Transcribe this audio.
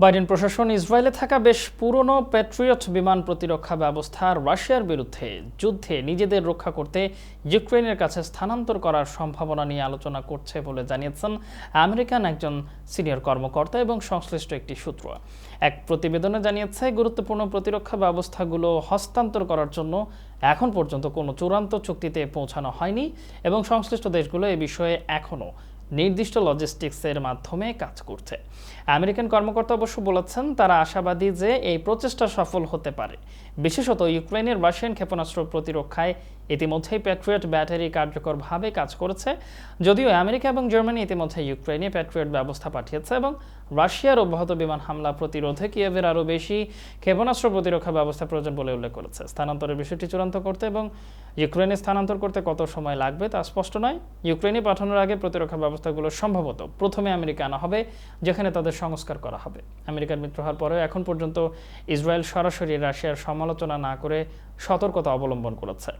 Biden প্রশাসন ইসরায়েলে থাকা বেশ পুরনো প্যাট্রিয়ট বিমান প্রতিরক্ষা ব্যবস্থা রাশিয়ার বিরুদ্ধে যুদ্ধে নিজেদের রক্ষা করতে ইউক্রেনের কাছে স্থানান্তর করার সম্ভাবনা নিয়ে আলোচনা করছে বলে জানিয়েছেন আমেরিকান একজন সিনিয়র কর্মকর্তা এবং সংশ্লিষ্ট একটি সূত্র। এক প্রতিবেদনে জানিয়েছে, গুরুত্বপূর্ণ প্রতিরক্ষা ব্যবস্থাগুলো হস্তান্তর করার জন্য এখন পর্যন্ত কোনো চূড়ান্ত চুক্তিতে পৌঁছানো হয়নি এবং সংশ্লিষ্ট দেশগুলো এ বিষয়ে এখনও নির্দিষ্ট লজিস্টিক্সের মাধ্যমে কাজ করছে। আমেরিকান কর্মকর্তা অবশ্য বলেছেন, তারা আশাবাদী যে এই প্রচেষ্টা সফল হতে পারে। বিশেষত ইউক্রেনের রাশিয়ান ক্ষেপণাস্ত্র প্রতিরক্ষায় ইতিমধ্যেই প্যাট্রিয়ট ব্যাটারি কার্যকরভাবে কাজ করেছে, যদিও আমেরিকা এবং জার্মানি ইতিমধ্যে ইউক্রেনে প্যাট্রিয়ট ব্যবস্থা পাঠিয়েছে এবং রাশিয়ার অব্যাহত বিমান হামলা প্রতিরোধে কিয়েভের আরও বেশি ক্ষেপণাস্ত্র প্রতিরক্ষা ব্যবস্থা প্রয়োজন বলে উল্লেখ করেছে। স্থানান্তরের বিষয়টি চূড়ান্ত করতে এবং ইউক্রেনে স্থানান্তর করতে কত সময় লাগবে তা স্পষ্ট নয়। ইউক্রেনে পাঠানোর আগে প্রতিরক্ষা ব্যবস্থাগুলো সম্ভবত প্রথমে আমেরিকা আনা হবে, যেখানে তাদের সংস্কার করা হবে। আমেরিকার মিত্র হওয়ার পরেও এখন পর্যন্ত ইসরায়েল সরাসরি রাশিয়ার সমালোচনা না করে সতর্কতা অবলম্বন করেছে।